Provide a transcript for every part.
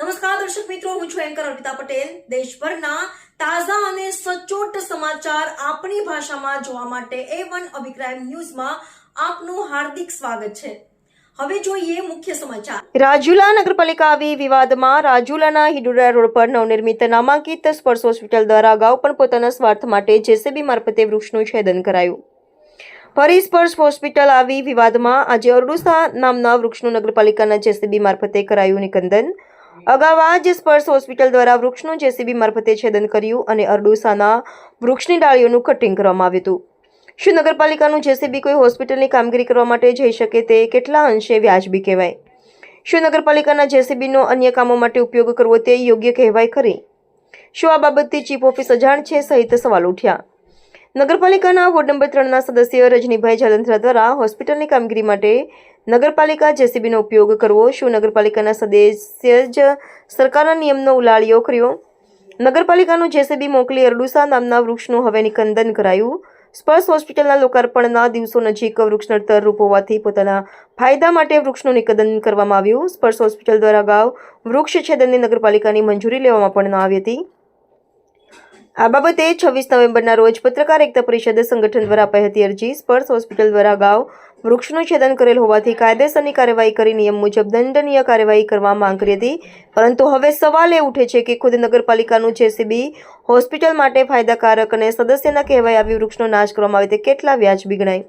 નમસ્કાર, દર્શક મિત્રો, હું છું એન્કર અર્પિતા પટેલ. દેશભરના તાજા અને સચોટ સમાચાર આપણી ભાષામાં જોવા માટે એ વન અભિપ્રાય ન્યૂઝમાં આપનું હાર્દિક સ્વાગત છે. હવે જોઈએ મુખ્ય સમાચાર. રાજુલા નગરપાલિકા આવી વિવાદમાં રાજુલાના હિડુરા રોડ પર નવનિર્મિત નામાંકિત સ્પર્શ હોસ્પિટલ દ્વારા અગાઉ પણ પોતાના સ્વાર્થ માટે જેસીબી મારફતે વૃક્ષનું છેદન કરાયું. ફરી સ્પર્શ હોસ્પિટલ આવી વિવાદમાં આજે અરડુસા નામના વૃક્ષનું નગરપાલિકાના જેસીબી મારફતે કરાયું નિકંદન. અગાઉ આ સ્પર્શ હોસ્પિટલ દ્વારા વૃક્ષનું જેસીબી મારફતે છેદન કર્યું અને અરડુસાના વૃક્ષની ડાળીઓનું કટિંગ કરવામાં આવ્યું હતું. શું નગરપાલિકાનું જેસીબી કોઈ હોસ્પિટલની કામગીરી કરવા માટે જઈ શકે તે કેટલા અંશે વ્યાજબી કહેવાય? શું નગરપાલિકાના જેસીબીનો અન્ય કામો માટે ઉપયોગ કરવો તે યોગ્ય કહેવાય ખરી? શું આ બાબતથી ચીફ ઓફિસ અજાણ છે સહિત સવાલ ઉઠ્યા? નગરપાલિકાના વોર્ડ નંબર ત્રણના સદસ્ય રજનીભાઈ જાલંધરા દ્વારા હોસ્પિટલની કામગીરી માટે નગરપાલિકા જેસીબીનો ઉપયોગ કરવો, શું નગરપાલિકાના સદસ્ય જ સરકારના નિયમનો ઉલાળ્યો કર્યો? નગરપાલિકાનું જેસીબી મોકલી અરડુસા નામના વૃક્ષનું હવે નિકંદન કરાયું. સ્પર્શ હોસ્પિટલના લોકાર્પણના દિવસો નજીક વૃક્ષ નડતર રૂપ હોવાથી પોતાના ફાયદા માટે વૃક્ષનું નિકંદન કરવામાં આવ્યું. સ્પર્શ હોસ્પિટલ દ્વારા અગાઉ વૃક્ષ છેદનની નગરપાલિકાની મંજૂરી લેવામાં પણ ન આવી હતી. આ બાબતે છવ્વીસ નવેમ્બરના રોજ પત્રકાર એકતા પરિષદ સંગઠન દ્વારા અપાઈ હતી અરજી. સ્પર્શ હોસ્પિટલ દ્વારા અગાઉ વૃક્ષનું છેદન કરેલ હોવાથી કાયદેસરની કાર્યવાહી કરી, નિયમ મુજબ દંડનીય કાર્યવાહી કરવા માંગ કરી હતી. પરંતુ હવે સવાલ એ ઉઠે છે કે ખુદ નગરપાલિકાનું જેસીબી હોસ્પિટલ માટે ફાયદાકારક અને સદસ્યના કહેવાય આવી વૃક્ષનો નાશ કરવામાં આવે તે કેટલા વ્યાજબી ગણાય?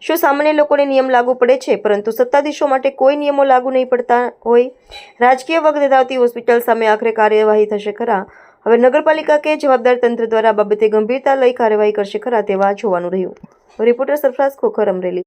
શું સામાન્ય લોકોને નિયમ લાગુ પડે છે? પરંતુ સત્તાધીશો માટે કોઈ નિયમો લાગુ નહીં પડતા હોય? રાજકીય વગ ધરાવતી હોસ્પિટલ સામે આખરે કાર્યવાહી થશે ખરા? હવે નગરપાલિકા કે જવાબદાર તંત્ર દ્વારા બાબતે ગંભીરતા લઈ કાર્યવાહી કરશે ખરા તેવા જોવાનું રહ્યું. રિપોર્ટર સરફરાઝ ખોખર અમરેલી.